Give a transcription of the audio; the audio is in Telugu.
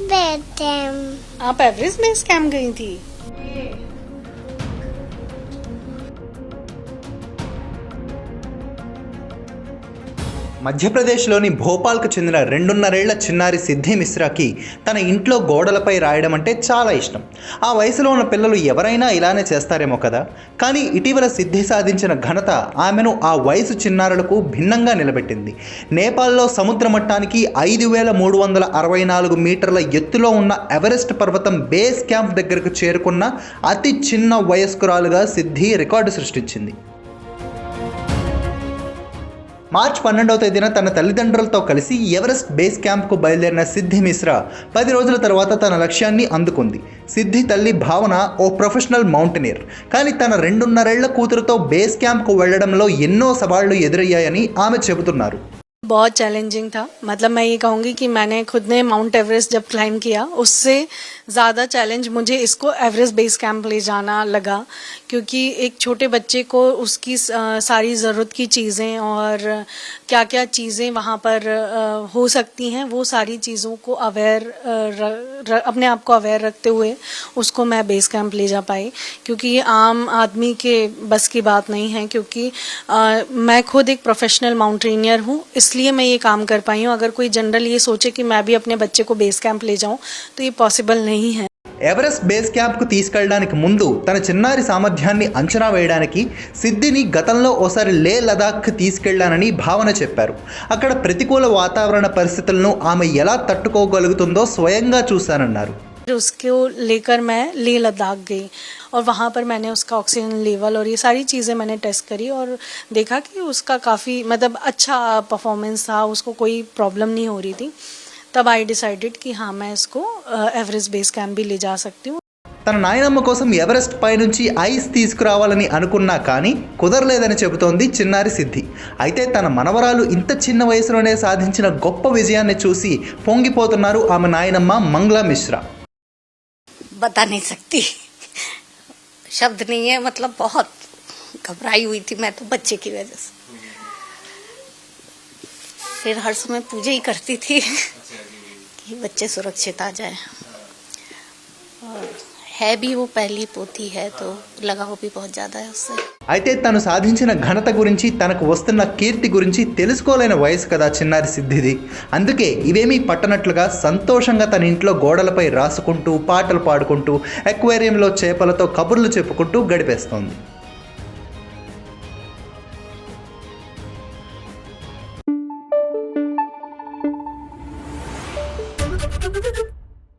बैठे आप एवरेस्ट बेस स्कैम गई थी। మధ్యప్రదేశ్లోని భోపాల్కు చెందిన రెండున్నరేళ్ళ చిన్నారి సిద్ధి మిశ్రాకి తన ఇంట్లో గోడలపై రాయడం అంటే చాలా ఇష్టం. ఆ వయసులో ఉన్న పిల్లలు ఎవరైనా ఇలానే చేస్తారేమో కదా. కానీ ఇటీవల సిద్ధి సాధించిన ఘనత ఆమెను ఆ వయసు చిన్నారులకు భిన్నంగా నిలబెట్టింది. నేపాల్లో సముద్ర మట్టానికి ఐదు వేల మూడు వందల అరవై నాలుగు మీటర్ల ఎత్తులో ఉన్న ఎవరెస్ట్ పర్వతం బేస్ క్యాంప్ దగ్గరకు చేరుకున్న అతి చిన్న వయస్కురాలుగా సిద్ధి రికార్డు సృష్టించింది. మార్చ్ పన్నెండవ తేదీన తన తల్లిదండ్రులతో కలిసి ఎవరెస్ట్ బేస్ క్యాంప్కు బయలుదేరిన సిద్ధి మిశ్రా పది రోజుల తర్వాత తన లక్ష్యాన్ని అందుకుంది సిద్ధి తల్లి భావన ఓ ప్రొఫెషనల్ మౌంటైనర్ కానీ తన రెండున్నరేళ్ల కూతురుతో బేస్ క్యాంప్కు వెళ్లడంలో ఎన్నో సవాళ్లు ఎదురయ్యాయని ఆమె చెబుతున్నారు बहुत चैलेंजिंग था मतलब मैं ये कहूँगी कि मैंने खुद ने माउंट एवरेस्ट जब क्लाइम किया उससे ज़्यादा चैलेंज मुझे इसको एवरेस्ट बेस कैंप ले जाना लगा क्योंकि एक छोटे बच्चे को उसकी सारी ज़रूरत की चीज़ें और क्या क्या चीज़ें वहाँ पर हो सकती हैं वो सारी चीज़ों को अवेयर अपने आप को अवेयर रखते हुए उसको मैं बेस कैंप ले जा पाई क्योंकि ये आम आदमी के बस की बात नहीं है क्योंकि अ, मैं खुद एक प्रोफेशनल माउंटेनियर हूँ इसलिए मैं ये काम कर पाई हूँ। अगर कोई जनरल ये सोचे कि मैं भी अपने बच्चे को बेस कैंप ले जाऊँ तो ये पॉसिबल नहीं है ఎవరెస్ట్ బేస్ క్యాంప్కు తీసుకెళ్ళడానికి ముందు తన చిన్నారి సామర్థ్యాన్ని అంచనా వేయడానికి సిద్ధిని గతంలో ఓసారి లే లదాఖ్ తీసుకెళ్లానని భావన చెప్పారు అక్కడ ప్రతికూల వాతావరణ పరిస్థితులను ఆమె ఎలా తట్టుకోగలుగుతుందో స్వయంగా చూశానన్నారు फिर उसको लेकर मैं लेह लद्दाख गई और वहाँ पर मैंने उसका ऑक्सीजन लेवल और ये सारी चीज़ें मैंने टेस्ट करी और देखा कि उसका काफ़ी मतलब अच्छा परफॉर्मेंस था उसको कोई प्रॉब्लम नहीं हो रही थी तब आई डिसाइडेड कि हाँ मैं इसको एवरेस्ट बेस कैंप भी ले जा सकती हूँ తన నాయనమ్మ కోసం ఎవరెస్ట్ పైనుంచి ఐస్ తీసుకురావాలని అనుకున్నా కానీ కుదరలేదని చెబుతోంది చిన్నారి సిద్ధి అయితే తన మనవరాలు ఇంత చిన్న వయసులోనే సాధించిన గొప్ప విజయాన్ని చూసి పొంగిపోతున్నారు ఆమె నాయనమ్మ మంగ్లా మిశ్రా बता नहीं सकती शब्द नहीं है मतलब बहुत घबराई हुई थी मैं तो बच्चे की वजह से फिर हर समय पूजा ही करती थी कि बच्चे सुरक्षित आ जाए और है भी वो पहली पोती है तो लगाव भी बहुत ज़्यादा है उससे అయితే తను సాధించిన ఘనత గురించి తనకు వస్తున్న కీర్తి గురించి తెలుసుకోలేని వయసు కదా చిన్నారి సిద్ధిది అందుకే ఇవేమీ పట్టనట్లుగా సంతోషంగా తన ఇంట్లో గోడలపై రాసుకుంటూ పాటలు పాడుకుంటూ ఎక్వేరియంలో చేపలతో కబుర్లు చెప్పుకుంటూ గడిపేస్తోంది